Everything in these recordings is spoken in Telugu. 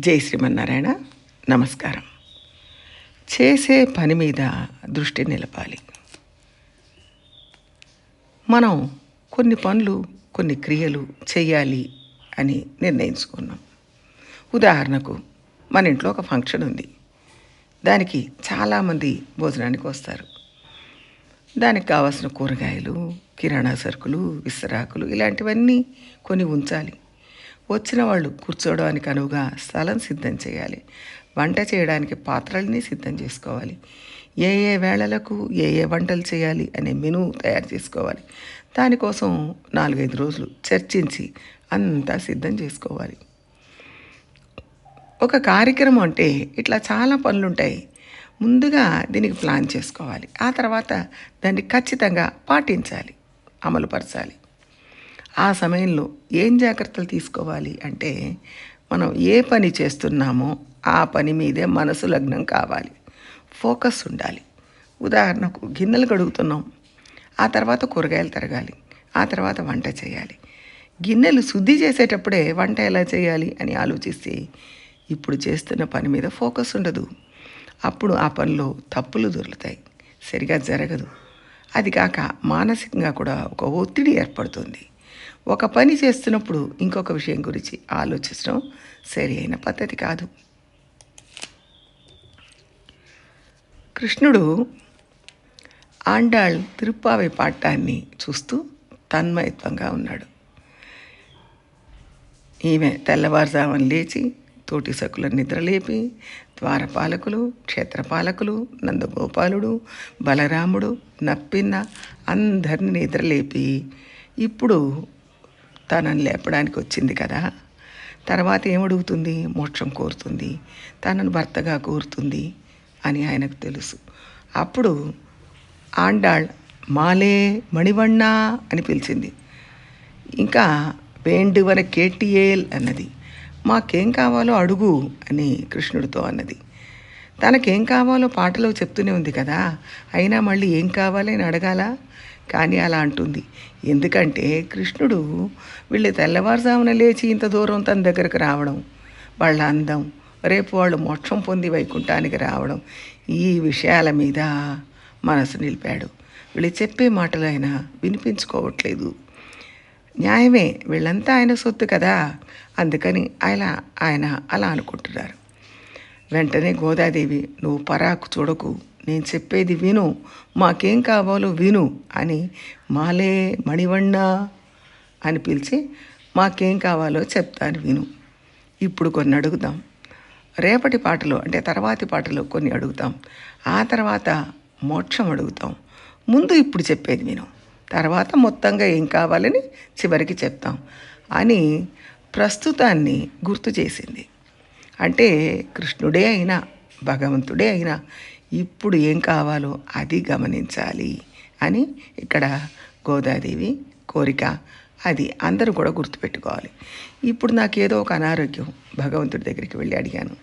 జై శ్రీమన్నారాయణ. నమస్కారం. చేసే పని మీద దృష్టి నిలపాలి. మనం కొన్ని పనులు కొన్ని క్రియలు చేయాలి అని నిర్ణయించుకున్నాం. ఉదాహరణకు మన ఇంట్లో ఒక ఫంక్షన్ ఉంది. దానికి చాలామంది భోజనానికి వస్తారు. దానికి కావాల్సిన కూరగాయలు కిరాణా సరుకులు విస్తరాకులు ఇలాంటివన్నీ కొన్ని ఉంచాలి. వచ్చిన వాళ్ళు కూర్చోవడానికి అనువుగా స్థలం సిద్ధం చేయాలి. వంట చేయడానికి పాత్రల్ని సిద్ధం చేసుకోవాలి. ఏ ఏ వేళలకు ఏ ఏ వంటలు చేయాలి అనే మెనూ తయారు చేసుకోవాలి. దానికోసం నాలుగైదు రోజులు చర్చించి అంతా సిద్ధం చేసుకోవాలి. ఒక కార్యక్రమం అంటే ఇట్లా చాలా పనులు ఉంటాయి ముందుగా దీనికి ప్లాన్ చేసుకోవాలి. ఆ తర్వాత దాన్ని ఖచ్చితంగా పాటించాలి. అమలుపరచాలి. ఆ సమయంలో ఏం జాగ్రత్తలు తీసుకోవాలి అంటే మనం ఏ పని చేస్తున్నామో ఆ పని మీదే మనసు లగ్నం కావాలి. ఫోకస్ ఉండాలి. ఉదాహరణకు గిన్నెలు కడుగుతున్నాం. ఆ తర్వాత కూరగాయలు తరగాలి. ఆ తర్వాత వంట చేయాలి. గిన్నెలు శుద్ధి చేసేటప్పుడే వంట ఎలా చేయాలి అని ఆలోచిస్తే ఇప్పుడు చేస్తున్న పని మీద ఫోకస్ ఉండదు. అప్పుడు ఆ పనిలో తప్పులు దొరుకుతాయి. సరిగా జరగదు. అది కాక మానసికంగా కూడా ఒక ఒత్తిడి ఏర్పడుతుంది. ఒక పని చేస్తున్నప్పుడు ఇంకొక విషయం గురించి ఆలోచించడం సరి అయిన పద్ధతి కాదు. కృష్ణుడు ఆండాళ్ తిరుప్పావై పాఠాన్ని చూస్తూ తన్మయత్వంగా ఉన్నాడు. ఈమె తెల్లవారుజామున లేచి తోటి సకుల నిద్రలేపి ద్వారపాలకులు క్షేత్రపాలకులు నందగోపాలుడు బలరాముడు నప్పిన్న అందరిని నిద్రలేపి ఇప్పుడు తనని లేపడానికి వచ్చింది కదా. తర్వాత ఏమడుగుతుంది? మోక్షం కోరుతుంది. తనను భర్తగా కోరుతుంది అని ఆయనకు తెలుసు. అప్పుడు ఆండాళ్ మాలే మణివಣ್ణ అని పిలిచింది. ఇంకా వేండువన కేటియేల్ అన్నది. మాకేం కావాలో అడుగు అని కృష్ణుడితో అన్నది. తనకేం కావాలో పాటలో చెప్తూనే ఉంది కదా. అయినా మళ్ళీ ఏం కావాలి అని అడగాల? కానీ అలా అంటుంది. ఎందుకంటే కృష్ణుడు వీళ్ళు తెల్లవారుజామున లేచి ఇంత దూరం తన దగ్గరకు రావడం వాళ్ళ అందం రేపు వాళ్ళు మోక్షం పొంది వైకుంఠానికి రావడం ఈ విషయాల మీద మనసు నిలిపాడు. వీళ్ళు చెప్పే మాటలు ఆయన వినిపించుకోవట్లేదు. న్యాయమే వీళ్ళంతా ఆయన సొత్తు కదా అందుకని ఆయన ఆయన అలా అనుకుంటున్నారు. వెంటనే గోదాదేవి నువ్వు పరాకు చూడకు నేను చెప్పేది విను. మాకేం కావాలో విను అని మాలే మణివణ్ణ అని పిలిచి మాకేం కావాలో చెప్తాను విను. ఇప్పుడు కొన్ని అడుగుదాం. రేపటి పాటలో అంటే తర్వాతి పాటలో కొన్ని అడుగుతాం ఆ తర్వాత మోక్షం అడుగుతాం. ముందు ఇప్పుడు చెప్పేది విను. తర్వాత మొత్తంగా ఏం కావాలని చివరికి చెప్తాం అని ప్రస్తుతాన్ని గుర్తు చేసింది. అంటే కృష్ణుడే అయినా భగవంతుడే అయినా ఇప్పుడు ఏం కావాలో అది గమనించాలి అని ఇక్కడ గోదాదేవి కోరిక. అది అందరూ కూడా గుర్తుపెట్టుకోవాలి. ఇప్పుడు నాకు ఏదో ఒక అనారోగ్యం భగవంతుడి దగ్గరికి వెళ్ళి అడిగాను.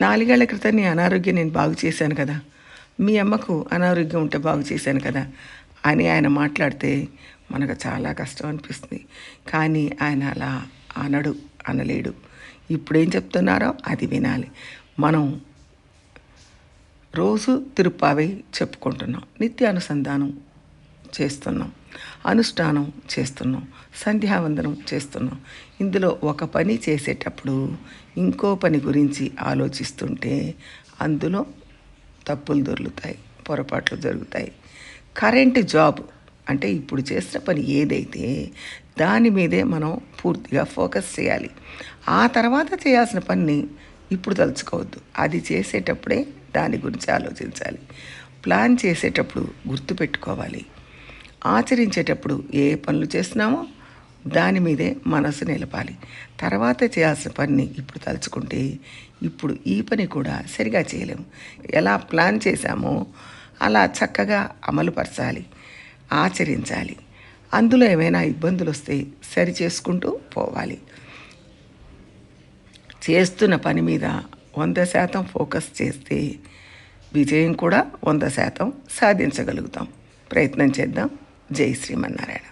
నాలుగేళ్ళ క్రితం నీ అనారోగ్యం నేను బాగు చేశాను కదా. మీ అమ్మకు అనారోగ్యం ఉంటే బాగు చేశాను కదా అని ఆయన మాట్లాడితే మనకు చాలా కష్టం అనిపిస్తుంది. కానీ ఆయన అలా అనడు అనలేడు. ఇప్పుడేం చెప్తున్నారో అది వినాలి. మనం రోజు తిరుప్పావై చెప్పుకుంటున్నాం నిత్యానుసంధానం చేస్తున్నాం అనుష్ఠానం చేస్తున్నాం సంధ్యావందనం చేస్తున్నాం. ఇందులో ఒక పని చేసేటప్పుడు ఇంకో పని గురించి ఆలోచిస్తుంటే అందులో తప్పులు దొరుకుతాయి పొరపాట్లు జరుగుతాయి. కరెంట్ జాబ్ అంటే ఇప్పుడు చేసిన పని ఏదైతే దాని మీదే మనం పూర్తిగా ఫోకస్ చేయాలి. ఆ తర్వాత చేయాల్సిన పని ఇప్పుడు తలుచుకోవద్దు. అది చేసేటప్పుడే దాని గురించి ఆలోచించాలి. ప్లాన్ చేసేటప్పుడు గుర్తుపెట్టుకోవాలి ఆచరించేటప్పుడు ఏ పనులు చేస్తున్నామో దాని మీదే మనసు నిలపాలి. తర్వాత చేయాల్సిన పనిని ఇప్పుడు తలుచుకుంటే ఇప్పుడు ఈ పని కూడా సరిగా చేయలేము. ఎలా ప్లాన్ చేశామో అలా చక్కగా అమలుపరచాలి. ఆచరించాలి. అందులో ఏమైనా ఇబ్బందులు వస్తే సరి చేసుకుంటూ పోవాలి. చేస్తున్న పని మీద వంద శాతం ఫోకస్ చేస్తే విజయం కూడా వంద శాతం సాధించగలుగుతాం. ప్రయత్నం చేద్దాం. జై శ్రీమన్నారాయణ.